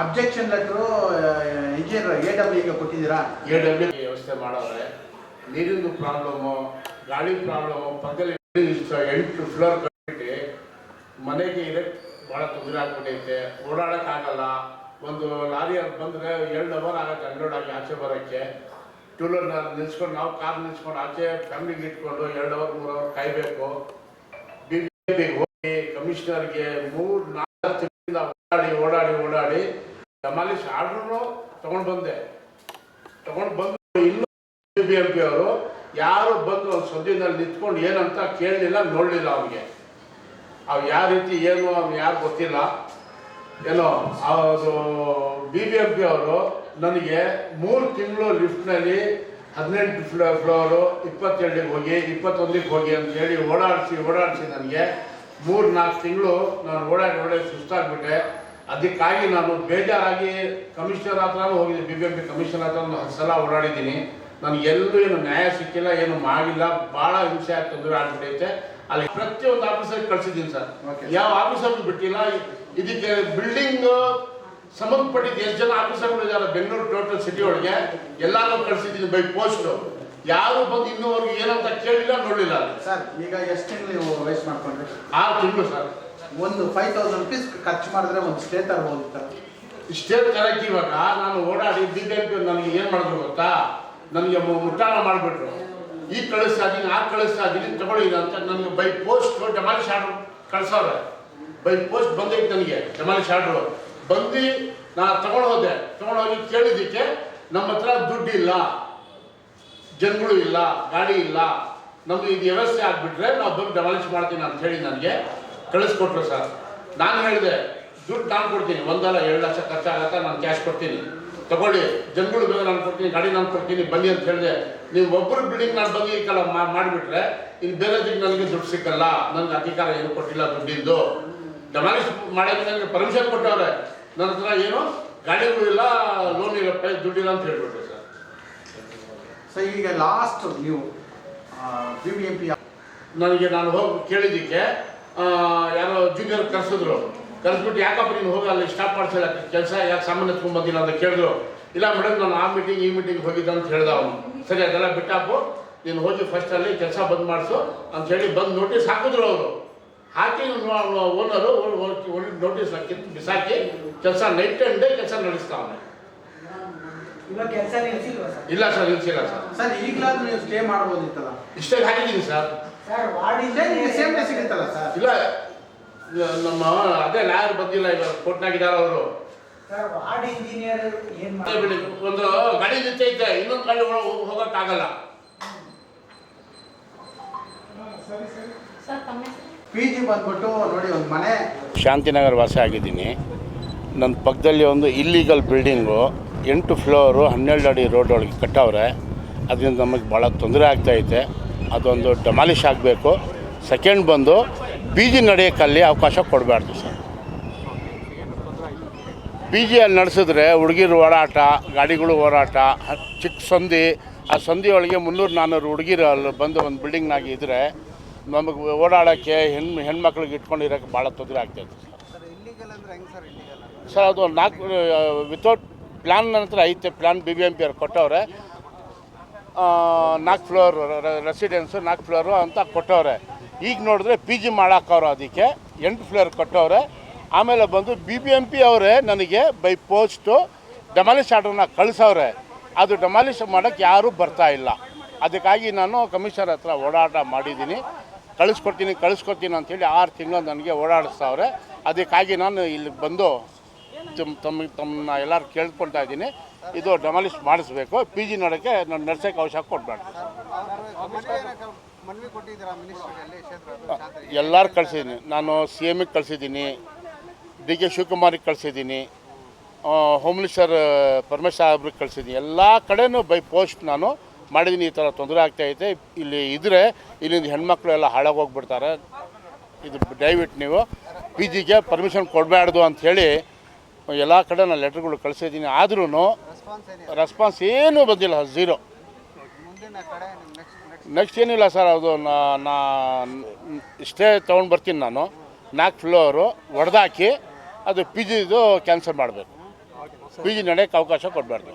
Objection letter engineer A ಡಬ್ಲ್ಯೂಗೆ ಕೊಟ್ಟಿದ್ದೀರಾ? A W ವ್ಯವಸ್ಥೆ ಮಾಡೋದ್ರೆ ನೀರಿಂದು ಪ್ರಾಬ್ಲಮ್ಮು ಗಾಳಿ ಪ್ರಾಬ್ಲಮ್ಮು ಪಕ್ಕದಲ್ಲಿ ಎಂಟು ಫ್ಲೋರ್ ಕಟ್ಬಿಟ್ಟು ಮನೆಗೆ ಇದೆ ಭಾಳ ತೊಂದರೆ ಆಗ್ಬಿಟ್ಟೈತೆ. ಓಡಾಡೋಕ್ಕಾಗಲ್ಲ. ಒಂದು ಲಾರಿ ಅಲ್ಲಿ ಬಂದರೆ ಎರಡು ಅವರ್ ಆಗತ್ತೆ ಅನ್ಲೋಡ್ ಆಗಿ ಆಚೆ ಬರೋಕ್ಕೆ. ಟೂ ವೀಲರ್ ನಿಲ್ಸ್ಕೊಂಡು, ನಾವು ಕಾರ್ ನಿಲ್ಸ್ಕೊಂಡು ಆಚೆ ಫ್ಯಾಮಿಲಿಗೆ ಇಟ್ಕೊಂಡು ಎರಡು ಅವರ್ ಮೂರು ಅವರ್ ಕಾಯಬೇಕು. ಬಿ ಹೋಗಿ ಕಮಿಷನರ್ಗೆ ಮೂರು ನಾಲ್ಕು ಓಡಾಡಿ ಓಡಾಡಿ ಓಡಾಡಿ ಡಮಾಲಿಶ್ ಆರ್ಡ್ರು ತಗೊಂಡು ಬಂದೆ. ತಗೊಂಡು ಬಂದು ಇನ್ನೂ ಬಿ ಎಂ ಪಿ ಅವರು, ಯಾರು ಬಂದು ಅವ್ನು ಸದ್ಯದಲ್ಲಿ ನಿಂತ್ಕೊಂಡು ಏನಂತ ಕೇಳಲಿಲ್ಲ, ನೋಡಲಿಲ್ಲ ಅವನಿಗೆ ಅವು ಯಾವ ರೀತಿ, ಏನು ಅವ್ನು ಯಾರು ಗೊತ್ತಿಲ್ಲ. ಏನೋ ಅದು ಬಿ ಬಿ ಎಂ ಪಿ ಅವರು ನನಗೆ ಮೂರು ತಿಂಗಳು ಲಿಫ್ಟ್ನಲ್ಲಿ ಹದಿನೆಂಟು ಫ್ಲೋ, ಫ್ಲೋರು, ಇಪ್ಪತ್ತೆರಡಿಗೆ ಹೋಗಿ ಇಪ್ಪತ್ತೊಂದಕ್ಕೆ ಹೋಗಿ ಅಂತ ಹೇಳಿ ಓಡಾಡಿಸಿ ಓಡಾಡಿಸಿ ನನಗೆ ಮೂರು ನಾಲ್ಕು ತಿಂಗಳು ನಾನು ಓಡಾಡಿ ಓಡಾಡಿ ಸುಸ್ತಾಗ್ಬಿಟ್ಟೆ. ಅದಕ್ಕಾಗಿ ನಾನು ಬೇಜಾರಾಗಿ ಕಮಿಷನರ್ ಹತ್ರನೂ ಹೋಗಿದ್ದೆ B B M P commissioner ಹತ್ರ ಒಂದು ಹತ್ತು ಸಲ ಓಡಾಡಿದ್ದೀನಿ. ನನಗೆ ಎಲ್ಲೂ ಏನು ನ್ಯಾಯ ಸಿಕ್ಕಿಲ್ಲ ಏನು ಮಾಡಿಲ್ಲ ಭಾಳ ಹಿಂಸೆ ಆಗಿ ತೊಂದರೆ ಆಗ್ಬಿಟ್ಟೈತೆ. ಅಲ್ಲಿ ಪ್ರತಿಯೊಂದು ಆಫೀಸರ್ ಕಳಿಸಿದ್ದೀನಿ ಸರ್. ಯಾವ ಆಫೀಸರ್ ಬಿಟ್ಟಿಲ್ಲ ಇದಕ್ಕೆ ಬಿಲ್ಡಿಂಗ್ ಸಂಬಂಧಪಟ್ಟಿದ್ದು ಎಷ್ಟು ಜನ ಆಫೀಸರ್ಗಳು ಇದ್ದಾರೆ ಬೆಂಗಳೂರು ಟೋಟಲ್ ಸಿಟಿ ಒಳಗೆ ಎಲ್ಲಾರು ಕಳಿಸಿದ್ದೀನಿ ಬೈ ಪೋಸ್ಟ್ ಯಾರು ಬಂದು ಇನ್ನೂವರೆಗೂ ಏನಂತ ಕೇಳಿಲ್ಲ ನೋಡಲಿಲ್ಲ. ಸರ್ ಈಗ ಎಷ್ಟು ತಿಂಗಳು ನೀವು ವೇಸ್ಟ್ ಮಾಡ್ಕೊಂಡ್ರಿ? ಆರು ತಿಂಗಳು ಸರ್. ಒಂದು ಫೈವ್ ತೌಸಂಡ್ ರುಪೀಸ್ ಖರ್ಚು ಮಾಡಿದ್ರೆ ಒಂದು ಸ್ಟೇ ತರ್ಬೋದು ಇಷ್ಟೇ ಕರೆಕ್ಟ್ ಇವಾಗ ನಾನು ಓಡಾಡಿ ಎಂ ನನಗೆ ಏನು ಮಾಡಿದ್ರು ಗೊತ್ತಾ? ನನಗೆ ಮುಟ್ಟಾಳ ಮಾಡಿಬಿಟ್ರು. ಈ ಕಳಿಸ್ತಾ ಇದ್ದೀನಿ ಆ ಕಳಿಸ್ತಾ ಇದ್ದೀನಿ ತಗೊಳ್ಳಿ ಅಂತ ನನಗೆ ಬೈ ಪೋಸ್ಟ್ ಡೆಮಾಲಿಷ್ ಆರ್ಡ್ರ್ ಕಳ್ಸವ್ರೆ. ಬೈ ಪೋಸ್ಟ್ ಬಂದೈತೆ ನನಗೆ ಡೆಮಾಲಿಷ್ ಆರ್ಡ್ರು ಬಂದು ನಾನು ತಗೊಂಡು ಹೋದೆ. ತಗೊಂಡು ಹೋಗಿ ಕೇಳಿದ್ದಕ್ಕೆ ನಮ್ಮ ಹತ್ರ ದುಡ್ಡು ಇಲ್ಲ. ಜನಗಳು ಇಲ್ಲ, ಗಾಡಿ ಇಲ್ಲ. ನಮ್ದು ಇದು ವ್ಯವಸ್ಥೆ ಆಗಿಬಿಟ್ರೆ ನಾವು ಬಂದು ಡೆಮಾಲಿಷ್ ಮಾಡ್ತೀನಿ ಅಂತ ಹೇಳಿ ನನಗೆ. ಕಳಿಸ್ಕೊಟ್ರು ಸರ್. ನಾನು ಹೇಳಿದೆ ದುಡ್ಡು ನಾನು ಕೊಡ್ತೀನಿ ಒಂದಲ್ಲ ಎರಡು ಲಕ್ಷ ಖರ್ಚಾಗತ್ತೆ ನಾನು ಕ್ಯಾಶ್ ಕೊಡ್ತೀನಿ. ತಗೊಳ್ಳಿ ಜನಗಳು ಬೇಗ ನಾನು ಕೊಡ್ತೀನಿ ಗಾಡಿ ನಾನು ಕೊಡ್ತೀನಿ ಬನ್ನಿ ಅಂತ ಹೇಳಿದೆ. ನೀವು ಒಬ್ಬರು ಬಿಲ್ಡಿಂಗ್ ನಾನು ಬಂದು ಈ ಕಲ ಮಾಡಿಬಿಟ್ರೆ ಇನ್ನು ಬೇರೆದಕ್ಕೆ ನನಗೆ ದುಡ್ಡು ಸಿಕ್ಕಲ್ಲ ನನಗೆ ಅಧಿಕಾರ ಏನು ಕೊಟ್ಟಿಲ್ಲ ದುಡ್ಡಿಂದು. ಡೆಮಾಲಿಷ್ ಮಾಡಿದ ನನಗೆ ಪರ್ಮಿಷನ್ ಕೊಟ್ಟವ್ರೆ. ನನ್ನ ಹತ್ರ ಏನು ಗಾಡಿಗಳು ಇಲ್ಲ ಲೋನ್ ಇಲ್ಲ ದುಡ್ಡಿಲ್ಲ ಅಂತ ಹೇಳ್ಬಿಟ್ರು ಸರ್. ಸರ್ ಈಗ ಲಾಸ್ಟ್ ನೀವು ಬಿ ಬಿ ಎಂ ಪಿ ನನಗೆ ನಾನು ಹೋಗಿ ಕೇಳಿದ್ದಕ್ಕೆ ಯಾರೋ ಜೂನಿಯರ್ ಕರೆಸಿದ್ರು. ಕರೆಸ್ಬಿಟ್ಟು ಯಾಕಪ್ಪ ನೀನು ಹೋಗಿ, ಅಲ್ಲಿ ಸ್ಟಾಪ್ ಮಾಡಿಸಿಲ್ಲ, ಕೆಲಸ ಯಾಕೆ ಸಾಮಾನ್ಯ ಎತ್ಕೊಂಡ್ಬಂದಿಲ್ಲ ಅಂತ ಕೇಳಿದ್ರು. ಇಲ್ಲ ಮೇಡಮ್ ನಾನು ಆ ಮೀಟಿಂಗ್ ಈ ಮೀಟಿಂಗ್ ಹೋಗಿದ್ದೆ ಅಂತ ಹೇಳ್ದ ಅವನು. ಸರಿ, ಅದೆಲ್ಲ ಬಿಟ್ಟಾಕು. ನೀನು ಹೋಗಿ ಫಸ್ಟ್ ಅಲ್ಲಿ ಕೆಲಸ ಬಂದ್ ಮಾಡಿಸು ಅಂತ ಹೇಳಿ ಬಂದು ನೋಟಿಸ್ ಹಾಕಿದ್ರು ಅವರು. ಹಾಕಿ ಓನರು ನೋಟಿಸ್ ಹಾಕಿ, ಬಿಸಾಕಿ ಕೆಲಸ ನೈಟ್ ಅಂಡ್ ಡೇ ಕೆಲಸ ನಡೆಸ್ತಾವನೆ ಇವಾಗ ಕೆಲಸ ನಿಲ್ಸಿಲ್ವಾ ಸರ್ ಇಲ್ಲ ಸರ್ ನಿಲ್ಸಿಲ್ಲ ಸರ್. ಸರ್ ಈಗಲಾದ್ರೂ ನೀವು ಸ್ಟೇ ಮಾಡ್ಬೋದಿತ್ತಲ್ಲ? ಇಷ್ಟೇ ಹಾಕಿದ್ದೀನಿ ಸರ್. ಸರ್ ವಾರ್ಡಿಂದ ನಿಮಗೆ ಸೇಮ್ ಡೇ ಸಿಗುತ್ತಲ್ಲ ಸರ್? ಇಲ್ಲ ನಮ್ಮ ಅದೇ ಲಾಯರ್ ಬಂದಿಲ್ಲ ಈಗ ಕೋರ್ಟ್ನಾಗಿದ್ದಾರೆ ಅವರು. ಸರ್ ವಾರ್ಡ್ ಇಂಜಿನಿಯರ್ ಏನ್ ಅದೇ ಮಾಡಿ ಬಿಡಿ ಒಂದು ಗಾಡಿ ನಿಂತೈತೆ ಇನ್ನೊಂದು ಗಾಡಿ ಒಳಗೆ ಹೋಗಕ್ಕಾಗಲ್ಲ. ಸರ್ ತಮ್ಮ ಪಿ ಜಿ ಬಂದ್ಬಿಟ್ಟು ನೋಡಿ ಒಂದು ಮನೆ. ಶಾಂತಿನಗರ ವಾಸ ಆಗಿದ್ದೀನಿ. ನನ್ನ ಪಕ್ಕದಲ್ಲಿ ಒಂದು ಇಲ್ಲೀಗಲ್ ಬಿಲ್ಡಿಂಗು ಎಂಟು ಫ್ಲೋರು ಹನ್ನೆರಡು ಅಡಿ ರೋಡ್ ಒಳಗೆ ಕಟ್ಟವ್ರೆ ಅದರಿಂದ ನಮಗೆ ಭಾಳ ತೊಂದರೆ ಆಗ್ತಾಯಿದೆ ಅದೊಂದು ಡೆಮಾಲಿಷ್ ಆಗಬೇಕು. ಸೆಕೆಂಡ್ ಬಂದು ಬೀಜಿ ಜಿ ನಡೆಯೋಕ್ಕಲ್ಲಿ ಅವಕಾಶ ಕೊಡಬಾರ್ದು ಸರ್. ಬೀಜಿ ಅಲ್ಲಿ ನಡೆಸಿದ್ರೆ ಹುಡುಗಿರು ಓಡಾಟ ಗಾಡಿಗಳು ಓಡಾಟ ಚಿಕ್ಕ ಸಂಧಿ ಆ ಸಂಧಿ ಒಳಗೆ ಮುನ್ನೂರು ನಾನ್ನೂರು ಹುಡುಗಿರು ಅಲ್ಲಿ ಬಂದು ಒಂದು ಬಿಲ್ಡಿಂಗ್ನಾಗ ಇದ್ದರೆ ನಮಗೆ ಓಡಾಡೋಕ್ಕೆ ಹೆಣ್ಣು ಹೆಣ್ಮಕ್ಳಿಗೆ ಇಟ್ಕೊಂಡಿರೋಕ್ಕೆ ಭಾಳ ತೊಂದರೆ ಆಗ್ತಾಯಿತ್ತು ಸರ್. ಸರ್ ಅದು ನಾಲ್ಕು ವಿತೌಟ್ ಪ್ಲ್ಯಾನ್ ನಂತರ ಐತೆ plan B B M P ಅವ್ರು ಕೊಟ್ಟವ್ರೆ. ನಾಲ್ಕು ಫ್ಲೋರ್ ರೆಸಿಡೆನ್ಸು ನಾಲ್ಕು ಫ್ಲೋರು ಅಂತ ಕೊಟ್ಟವ್ರೆ. ಈಗ ನೋಡಿದ್ರೆ ಪಿ ಜಿ ಮಾಡಾಕವ್ರು ಅದಕ್ಕೆ, ಎಂಟು ಫ್ಲೋರ್ ಕೊಟ್ಟವ್ರೆ. ಆಮೇಲೆ ಬಂದು ಬಿ ಬಿ ಎಂ ಪಿ ಅವರೇ ನನಗೆ ಬೈ ಪೋಸ್ಟು ಡೆಮಾಲಿಷ್ ಆರ್ಡ್ರನ್ನ ಕಳಿಸವ್ರೆ. ಅದು ಡೆಮಾಲಿಷ್ ಮಾಡೋಕ್ಕೆ ಯಾರೂ ಬರ್ತಾ ಇಲ್ಲ. ಅದಕ್ಕಾಗಿ ನಾನು ಕಮಿಷನರ್ ಹತ್ರ ಓಡಾಟ ಮಾಡಿದ್ದೀನಿ. ಕಳಿಸ್ಕೊಡ್ತೀನಿ ಕಳಿಸ್ಕೊಡ್ತೀನಿ ಅಂತೇಳಿ ಆರು ತಿಂಗಳು ನನಗೆ ಓಡಾಡಿಸ್ತಾವ್ರೆ ಅದಕ್ಕಾಗಿ ನಾನು ಇಲ್ಲಿ ಬಂದು ತಮ್ಮ ತಮ್ಮ ತಮ್ಮನ್ನ ಎಲ್ಲರೂ ಕೇಳ್ಕೊಳ್ತಾ ಇದ್ದೀನಿ. ಇದು ಡೆಮಾಲಿಷ್ ಮಾಡಿಸ್ಬೇಕು. ಪಿ ಜಿ ನೋಡೋಕ್ಕೆ ನಾನು ನಡ್ಸೋಕ್ಕೆ ಅವಶ್ಯಕ ಕೊಡಬೇಡ. ಎಲ್ಲರೂ ಕಳಿಸಿದ್ದೀನಿ. ನಾನು ಸಿ ಎಮ್ಗೆ ಕಳಿಸಿದ್ದೀನಿ. ಡಿ ಕೆ ಶಿವಕುಮಾರಿಗೆ ಕಳಿಸಿದ್ದೀನಿ. ಹೋಮ್ ಮಿನಿಸ್ಟರ್ ಪರಮೇಶ್ ಸಾಹೇಬ್ರಿಗೆ ಕಳಿಸಿದ್ದೀನಿ. ಎಲ್ಲ ಕಡೆನೂ ಬೈ ಪೋಸ್ಟ್ ನಾನು ಮಾಡಿದ್ದೀನಿ. ಈ ಥರ ತೊಂದರೆ ಆಗ್ತಾಯಿದೆ ಇಲ್ಲಿ ಇದ್ದರೆ ಇಲ್ಲಿಂದ ಹೆಣ್ಮಕ್ಳು ಎಲ್ಲ ಹಾಳಾಗೋಗ್ಬಿಡ್ತಾರೆ. ಇದು ದಯವಿಟ್ಟು ನೀವು ಪಿ ಜಿಗೆ ಪರ್ಮಿಷನ್ ಕೊಡಬಾರ್ದು ಅಂಥೇಳಿ ಎಲ್ಲ ಕಡೆ ನಾನು ಲೆಟ್ರ್ಗಳು ಕಳಿಸಿದ್ದೀನಿ ಆದ್ರೂ ರೆಸ್ಪಾನ್ಸ್ ಏನೂ ಬಂದಿಲ್ಲ ಝೀರೋ ನೆಕ್ಸ್ಟ್ ಏನಿಲ್ಲ ಸರ್ ಅದು ನಾ ಇಷ್ಟೇ ತೊಗೊಂಡು ಬರ್ತೀನಿ ನಾನು. ನಾಲ್ಕು ಫ್ಲೋರು ಹೊಡೆದಾಕಿ ಅದು ಪಿ ಜಿದು ಕ್ಯಾನ್ಸಲ್ ಮಾಡಬೇಕು. ಪಿ ಜಿ ನಡೆಯೋಕ್ಕೆ ಅವಕಾಶ ಕೊಡಬಾರ್ದು.